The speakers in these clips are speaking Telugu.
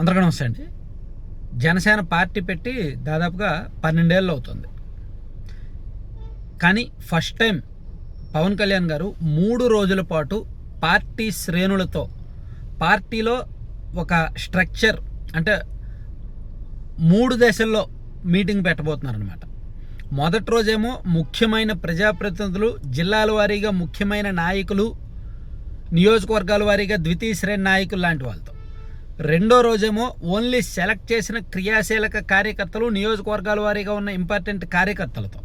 అందరికీ నమస్తే అండి. జనసేన పార్టీ పెట్టి దాదాపుగా పన్నెండేళ్ళు అవుతుంది. కానీ ఫస్ట్ టైం పవన్ కళ్యాణ్ గారు మూడు రోజుల పాటు పార్టీ శ్రేణులతో పార్టీలో ఒక స్ట్రక్చర్ అంటే మూడు దశల్లో మీటింగ్ పెట్టబోతున్నారనమాట మొదటి రోజేమో ముఖ్యమైన ప్రజాప్రతినిధులు జిల్లాల వారీగా ముఖ్యమైన నాయకులు నియోజకవర్గాల వారీగా ద్వితీయ శ్రేణి నాయకులు లాంటి వాళ్ళతో. రెండో రోజేమో ఓన్లీ సెలెక్ట్ చేసిన క్రియాశీలక కార్యకర్తలు నియోజకవర్గాల వారీగా ఉన్న ఇంపార్టెంట్ కార్యకర్తలతో.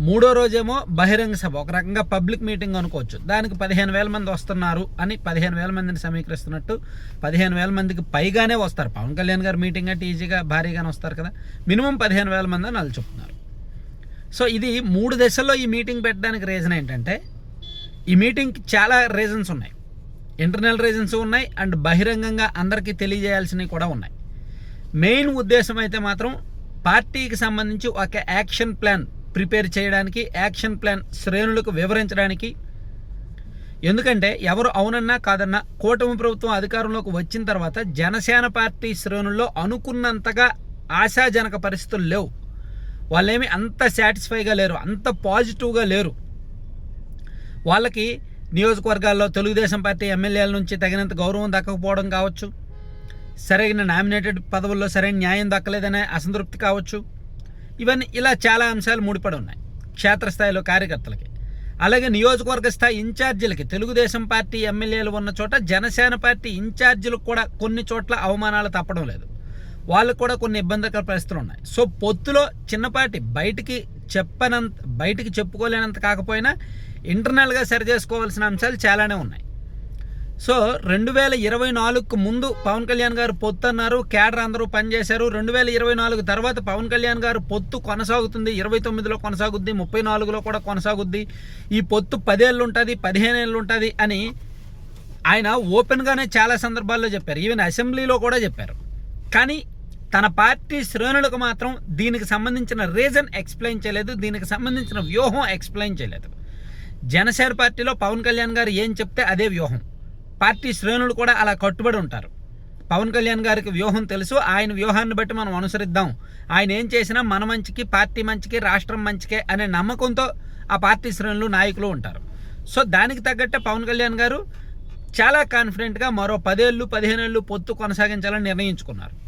మూడో రోజేమో బహిరంగ సభ ఒక రకంగా పబ్లిక్ మీటింగ్ అనుకోవచ్చు. దానికి పదిహేను వేల మంది వస్తున్నారు అని పదిహేను వేల మందిని సమీకరిస్తున్నట్టు పదిహేను వేల మందికి పైగానే వస్తారు. పవన్ కళ్యాణ్ గారు మీటింగ్ అంటే ఈజీగా భారీగానే వస్తారు కదా. మినిమం పదిహేను వేల మంది అని వాళ్ళు చెప్తున్నారు. సో ఇది మూడు దశల్లో ఈ మీటింగ్ పెట్టడానికి రీజన్ ఏంటంటే ఈ మీటింగ్కి చాలా రీజన్స్ ఉన్నాయి. ఇంటర్నల్ రీజన్స్ ఉన్నాయి అండ్ బహిరంగంగా అందరికీ తెలియజేయాల్సినవి కూడా ఉన్నాయి. మెయిన్ ఉద్దేశం అయితే మాత్రం పార్టీకి సంబంధించి ఒక యాక్షన్ ప్లాన్ ప్రిపేర్ చేయడానికి యాక్షన్ ప్లాన్ శ్రేణులకు వివరించడానికి. ఎందుకంటే ఎవరు అవునన్నా కాదన్నా కూటమి ప్రభుత్వం అధికారంలోకి వచ్చిన తర్వాత జనసేన పార్టీ శ్రేణుల్లో అనుకున్నంతగా ఆశాజనక పరిస్థితులు లేవు. వాళ్ళేమి అంత సాటిస్ఫైగా లేరు అంత పాజిటివ్గా లేరు. వాళ్ళకి నియోజకవర్గాల్లో తెలుగుదేశం పార్టీ ఎమ్మెల్యేల నుంచి తగినంత గౌరవం దక్కకపోవడం కావచ్చు. సరైన నామినేటెడ్ పదవుల్లో సరైన న్యాయం దక్కలేదనే అసంతృప్తి కావచ్చు. ఇవన్నీ ఇలా చాలా అంశాలు ముడిపడి ఉన్నాయి క్షేత్రస్థాయిలో కార్యకర్తలకి. అలాగే నియోజకవర్గ స్థాయి ఇన్ఛార్జీలకి తెలుగుదేశం పార్టీ ఎమ్మెల్యేలు ఉన్న చోట జనసేన పార్టీ ఇన్ఛార్జీలకు కూడా కొన్ని చోట్ల అవమానాలు తప్పడం లేదు. వాళ్ళకు కూడా కొన్ని ఇబ్బందికర పరిస్థితులు ఉన్నాయి. సో పొత్తులో చిన్నపాటి బయటికి చెప్పనంత బయటికి చెప్పుకోలేనంత కాకపోయినా ఇంటర్నల్గా సరి చేసుకోవాల్సిన అంశాలు చాలానే ఉన్నాయి. సో రెండు వేల ఇరవై నాలుగుకు ముందు పవన్ కళ్యాణ్ గారు పొత్తు అన్నారు కేడర్ అందరూ పనిచేశారు రెండు వేల ఇరవై నాలుగు తర్వాత పవన్ కళ్యాణ్ గారు పొత్తు కొనసాగుతుంది. ఇరవై తొమ్మిదిలో కొనసాగుద్ది ముప్పై నాలుగులో కూడా కొనసాగుద్ది. ఈ పొత్తు పదేళ్ళు ఉంటుంది పదిహేను ఏళ్ళు ఉంటుంది అని ఆయన ఓపెన్గానే చాలా సందర్భాల్లో చెప్పారు. ఈవెన్ అసెంబ్లీలో కూడా చెప్పారు. కానీ తన పార్టీ శ్రేణులకు మాత్రం దీనికి సంబంధించిన రీజన్ ఎక్స్ప్లెయిన్ చేయలేదు దీనికి సంబంధించిన వ్యూహం ఎక్స్ప్లెయిన్ చేయలేదు. జనసేన పార్టీలో పవన్ కళ్యాణ్ గారు ఏం చెప్తే అదే వ్యూహం. పార్టీ శ్రేణులు కూడా అలా కట్టుబడి ఉంటారు. పవన్ కళ్యాణ్ గారికి వ్యూహం తెలుసు ఆయన వ్యూహాన్ని బట్టి మనం అనుసరిద్దాం. ఆయన ఏం చేసినా మన మంచికి పార్టీ మంచికి రాష్ట్రం మంచికే అనే నమ్మకంతో ఆ పార్టీ శ్రేణులు నాయకులు ఉంటారు. సో దానికి తగ్గట్టే పవన్ కళ్యాణ్ గారు చాలా కాన్ఫిడెంట్గా మరో పదేళ్ళు పదిహేనేళ్ళు పొత్తు కొనసాగించాలని నిర్ణయించుకున్నారు.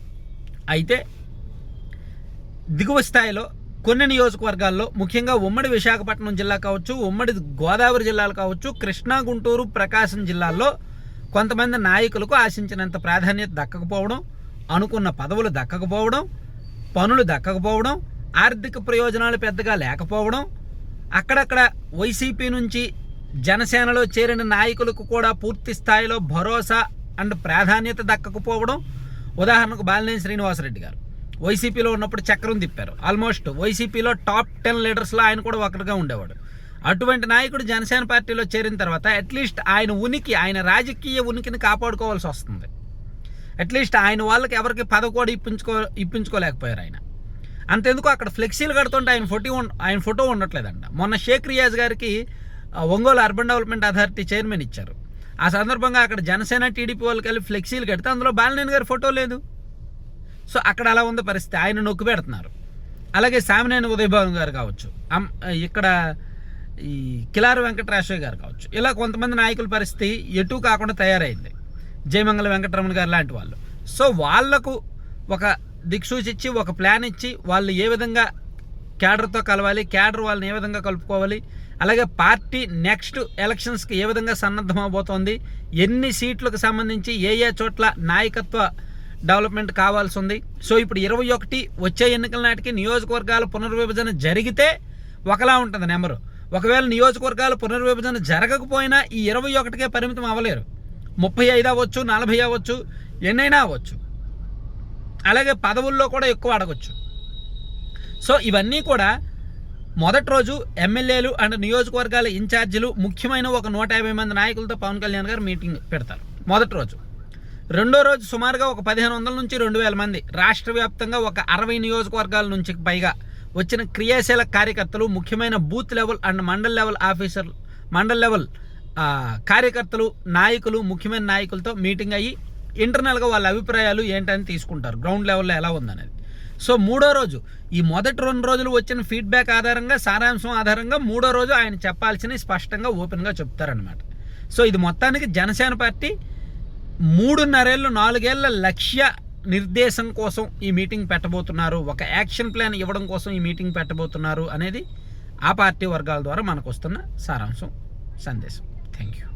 అయితే దిగువ స్థాయిలో కొన్ని నియోజకవర్గాల్లో ముఖ్యంగా ఉమ్మడి విశాఖపట్నం జిల్లా కావచ్చు ఉమ్మడి గోదావరి జిల్లాలు కావచ్చు కృష్ణా గుంటూరు ప్రకాశం జిల్లాల్లో కొంతమంది నాయకులకు ఆశించినంత ప్రాధాన్యత దక్కకపోవడం అనుకున్న పదవులు దక్కకపోవడం పనులు దక్కకపోవడం ఆర్థిక ప్రయోజనాలు పెద్దగా లేకపోవడం అక్కడక్కడ వైసీపీ నుంచి జనసేనలో చేరిన నాయకులకు కూడా పూర్తి స్థాయిలో భరోసా అండ్ ప్రాధాన్యత దక్కకపోవడం ఉదాహరణకు బాలినేని శ్రీనివాసరెడ్డి గారు. వైసీపీలో ఉన్నప్పుడు చక్రం తిప్పారు. ఆల్మోస్ట్ వైసీపీలో టాప్ టెన్ లీడర్స్లో ఆయన కూడా ఒకరిగా ఉండేవాడు. అటువంటి నాయకుడు జనసేన పార్టీలో చేరిన తర్వాత అట్లీస్ట్ ఆయన ఉనికి ఆయన రాజకీయ ఉనికిని కాపాడుకోవాల్సి వస్తుంది. అట్లీస్ట్ ఆయన వాళ్ళకి ఎవరికి పదవి కూడా ఇప్పించుకో ఇప్పించుకోలేకపోయారు ఆయన. అంతెందుకు అక్కడ ఫ్లెక్సీలు కడుతుంటే ఆయన ఫోటో ఆయన ఫోటో ఉండట్లేదంట. మొన్న షేక్ రియాజ్ గారికి Ongole urban development authority chairman ఇచ్చారు. ఆ సందర్భంగా అక్కడ జనసేన టీడీపీ వాళ్ళకి వెళ్ళి ఫ్లెక్సీలు కడితే అందులో బాలినేని గారి ఫోటో లేదు. సో అక్కడ అలా ఉంది పరిస్థితి. ఆయన నొక్కి పెడుతున్నారు. అలాగే సామినేని ఉదయభవన్ గారు కావచ్చు. ఇక్కడ ఈ కిలారి వెంకటరాశ్వయ్య గారు కావచ్చు. ఇలా కొంతమంది నాయకుల పరిస్థితి ఎటు కాకుండా తయారైంది. జయమంగళ వెంకటరమణ గారు లాంటి వాళ్ళు. సో వాళ్ళకు ఒక దిక్సూచి ఇచ్చి ఒక ప్లాన్ ఇచ్చి వాళ్ళు ఏ విధంగా క్యాడర్తో కలవాలి క్యాడర్ వాళ్ళని ఏ విధంగా కలుపుకోవాలి అలాగే పార్టీ నెక్స్ట్ ఎలక్షన్స్కి ఏ విధంగా సన్నద్ధం అవబోతోంది ఎన్ని సీట్లకు సంబంధించి ఏ ఏ చోట్ల నాయకత్వ డెవలప్మెంట్ కావాల్సి ఉంది సో ఇప్పుడు ఇరవై ఒకటి వచ్చే ఎన్నికల నాటికి నియోజకవర్గాల పునర్విభజన జరిగితే ఒకలా ఉంటుంది నెంబరు. ఒకవేళ నియోజకవర్గాల పునర్విభజన జరగకపోయినా ఈ ఇరవై ఒకటికే పరిమితం అవ్వలేరు. ముప్పై ఐదు అవ్వచ్చు నలభై అవ్వచ్చు ఎన్నైనా అవ్వచ్చు. అలాగే పదవుల్లో కూడా ఎక్కువ అడగచ్చు. సో ఇవన్నీ కూడా మొదటి రోజు ఎమ్మెల్యేలు అండ్ నియోజకవర్గాల ఇన్ఛార్జీలు ముఖ్యమైన ఒక నూట యాభై మంది నాయకులతో పవన్ కళ్యాణ్ గారు మీటింగ్ పెడతారు. మొదటి రోజు. రెండో రోజు సుమారుగా ఒక పదిహేను వందల నుంచి రెండు వేల మంది రాష్ట్ర వ్యాప్తంగా ఒక అరవై నియోజకవర్గాల నుంచి పైగా వచ్చిన క్రియాశీల కార్యకర్తలు ముఖ్యమైన booth level and mandal level ఆఫీసర్లు మండల్ లెవెల్ కార్యకర్తలు నాయకులు ముఖ్యమైన నాయకులతో మీటింగ్ అయ్యి ఇంటర్నల్గా వాళ్ళ అభిప్రాయాలు ఏంటని తీసుకుంటారు. గ్రౌండ్ లెవెల్లో ఎలా ఉందనేది. సో మూడో రోజు ఈ మొదటి రెండు రోజులు వచ్చిన ఫీడ్బ్యాక్ ఆధారంగా సారాంశం ఆధారంగా మూడో రోజు ఆయన చెప్పాల్సినవి స్పష్టంగా ఓపెన్గా చెప్తారనమాట సో ఇది మొత్తానికి జనసేన పార్టీ మూడున్నరేళ్ళు నాలుగేళ్ళ లక్ష్య నిర్దేశం కోసం ఈ మీటింగ్ పెట్టబోతున్నారు. ఒక యాక్షన్ ప్లాన్ ఇవ్వడం కోసం ఈ మీటింగ్ పెట్టబోతున్నారు అనేది ఆ పార్టీ వర్గాల ద్వారా మనకు వస్తున్న సారాంశం సందేశం. Thank you